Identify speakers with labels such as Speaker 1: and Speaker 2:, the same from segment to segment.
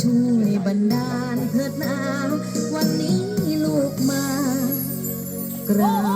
Speaker 1: ช่วยบันดาลเถิดนาวันนี้ลูกมากราบ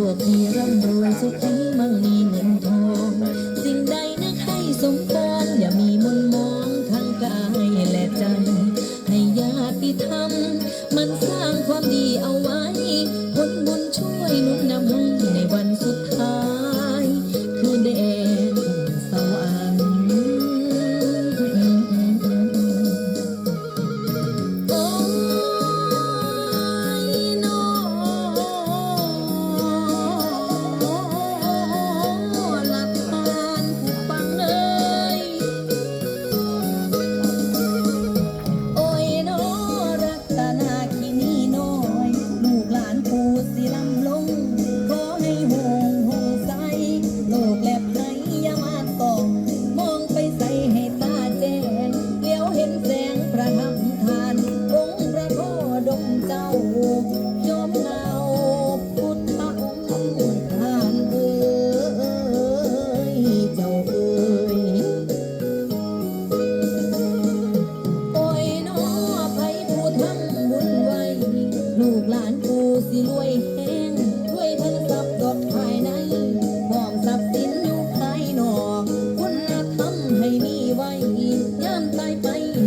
Speaker 1: โชคดีร่ำรวยสุขีมั่งมี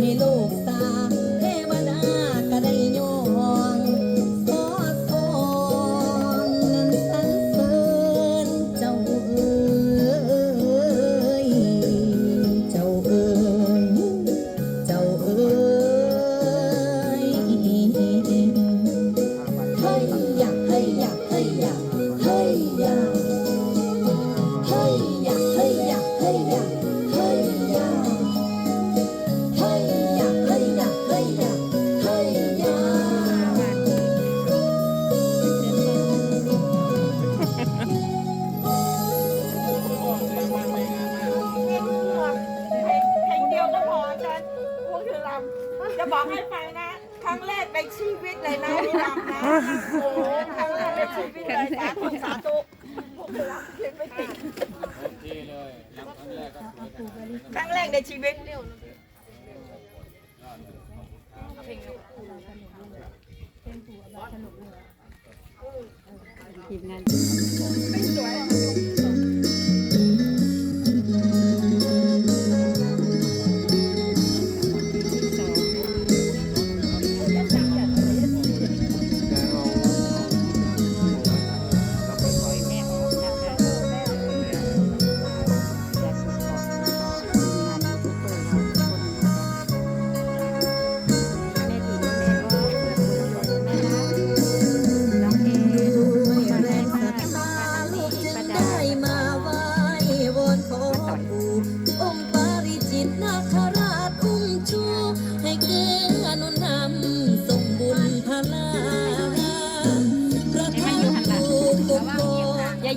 Speaker 1: ให้ลูกตาเทวดาก็ได้ยองขอสอนสรสริเจ้าเอ๋ยเจ้าเอ๋ยเจ้าเอ๋ยให้อยากให้อยา
Speaker 2: จะบอกให้ไปนะ ครั้งแรกในชีวิตเลยนะนี่นำนะโอ้โหครั้งแรกในชีวิตเลยสาคุสาธุพวกเราคไม่ติดที่เลยครั้งแรกก็สวยขนาดครั้งแรกในชีวิต
Speaker 3: ทีมงาน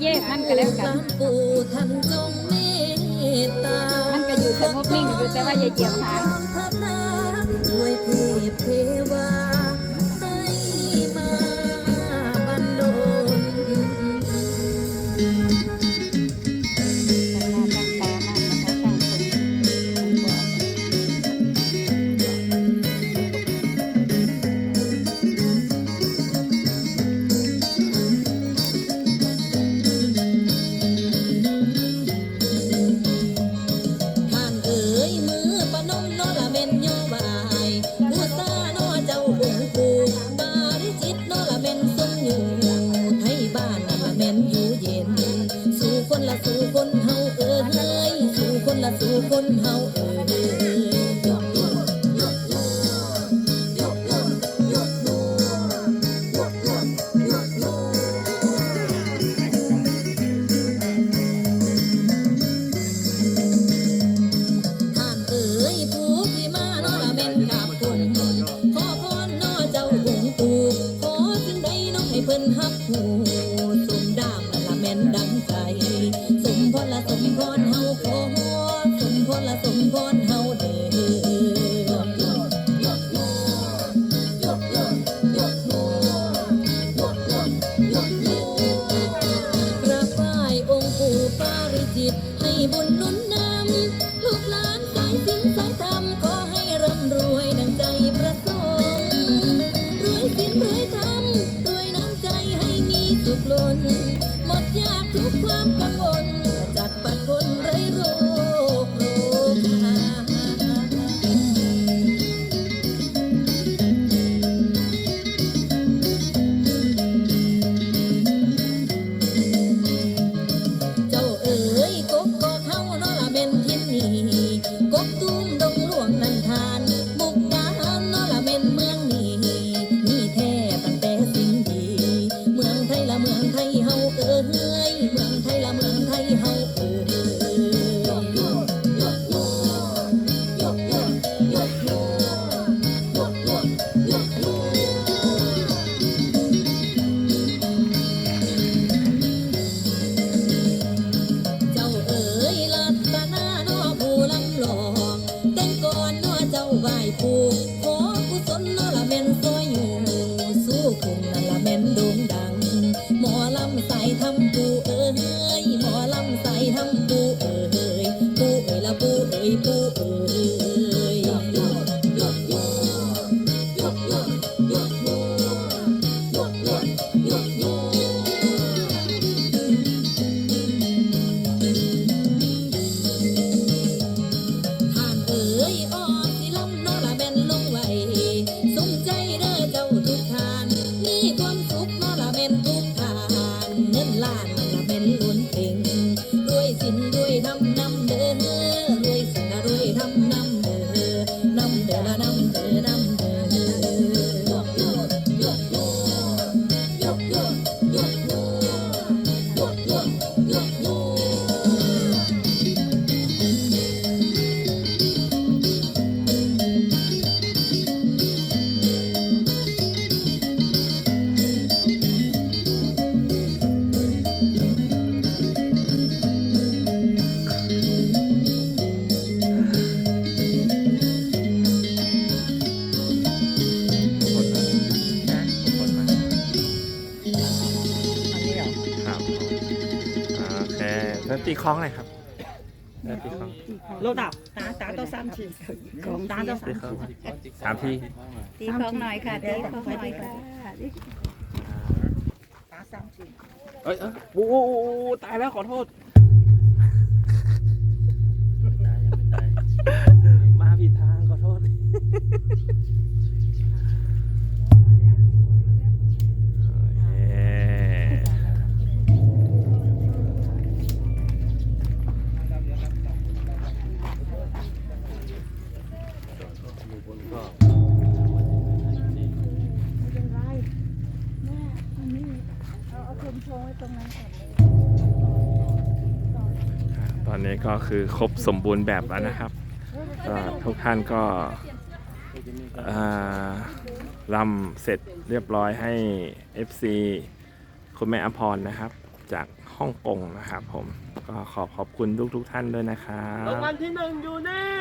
Speaker 4: แย
Speaker 3: กมันก็แล้วกัน
Speaker 1: ปู่ท่านจงเมตตา
Speaker 3: มันก็อยู่สงบนิ่งอยู่แต่ว่าอย่าเหยียบหาง
Speaker 1: ด้วยเทพเทวา Thank you. da da dum da ล้
Speaker 3: องหน่อ
Speaker 1: ยครับโล้องเดับตาตาต้องสามทีตาต้องสาตีมคล้อสามทีตีของหน่อยค่ะตีของหน่อยค่ะตาสามทีเอ้ยเอ้
Speaker 4: ยโอ้โหโอ้ว
Speaker 2: ขอ
Speaker 4: โท
Speaker 3: ษตา
Speaker 4: ยยังไม่ตายมาผิดทางขอโทษ อนนี้ก็คือครบสมบูรณ์แบบแล้วนะครับทุกท่านก็รำเสร็จเรียบร้อยให้ FC คุณแม่อภรนะครับ จากฮ่องกงนะครับผมก็ขอขอบคุณทุกทุกท่านด้วยนะครับ
Speaker 5: รางวัลที่หนึ่งอยู่นี่